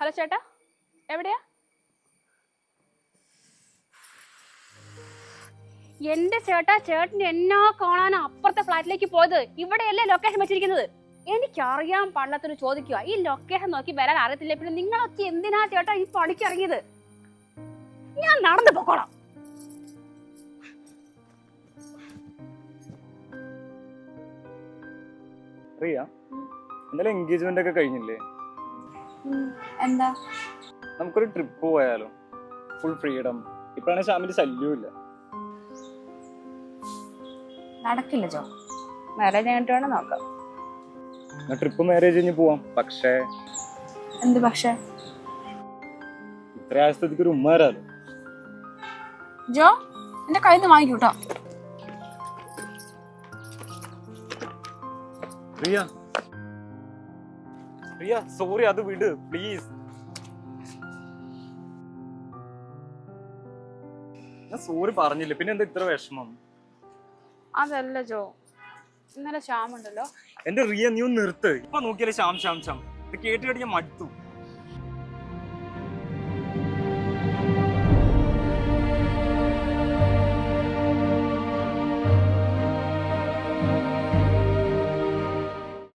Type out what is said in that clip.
Hello ചേട്ടാ എവിടെയാ? എന്റെ ചേട്ടാ ചേട്ടൻ എന്നാ കാണാൻ അപ്പുറത്തെ ഫ്ലാറ്റിലേക്ക് പോയത്? ഇവിടെയല്ലേ ലൊക്കേഷൻ വെച്ചിരിക്കുന്നത്? എനിക്കറിയാൻ പാടില്ലാത്തൊരു ചോദിക്കുക ഈ ലൊക്കേഷൻ നോക്കി വരാൻ അറിയത്തില്ല? പിന്നെ നിങ്ങളൊക്കെ എന്തിനാ ചേട്ടാ ഈ പണിക്ക് ഇറങ്ങിയത്? ഞാൻ നടന്നു പോക്കോളാം. റിയ ഇന്നലെ എൻഗേജ്മെന്റ് ഒക്കെ കഴിഞ്ഞില്ലേ? എന്താ? നമുക്കൊരു ട്രിപ്പ് പോയാലോ? ഫുൾ ഫ്രീഡം ഇപ്പോഴാണ് ശാമിന്റെ ശല്യവും ഇല്ല. നടക്കില്ല ജോ. മാരേജ് കഴിഞ്ഞിട്ട് വേണം നോക്കാം. ട്രിപ്പ് മാരേജ് കഴിഞ്ഞ് പോവാം. പക്ഷേ എന്ത് പക്ഷേ? ഇത്ര ആഴ്ചത്തേക്ക് ഒരു ഉമ്മ വരാലോ? ജോ എന്റെ കയ്യിൽ നിന്ന് വാങ്ങിക്കൂട്ടോ റിയ റിയ സോറി അത് വിട് പ്ലീസ് ഞാൻ സോറി പറഞ്ഞില്ല? പിന്നെ എന്താ ഇത്ര വിഷമം? അതല്ല ജോ. ഇന്നലെ ശ്യാമുണ്ടല്ലോ. എന്റെ റിയ നീ ഒന്ന് നിർത്ത്. ഇപ്പൊ നോക്കിയാലേ ശ്യാം ശ്യാം ശ്യാം. ഇത് കേട്ട് കേട്ട് ഞാൻ മടുത്തു.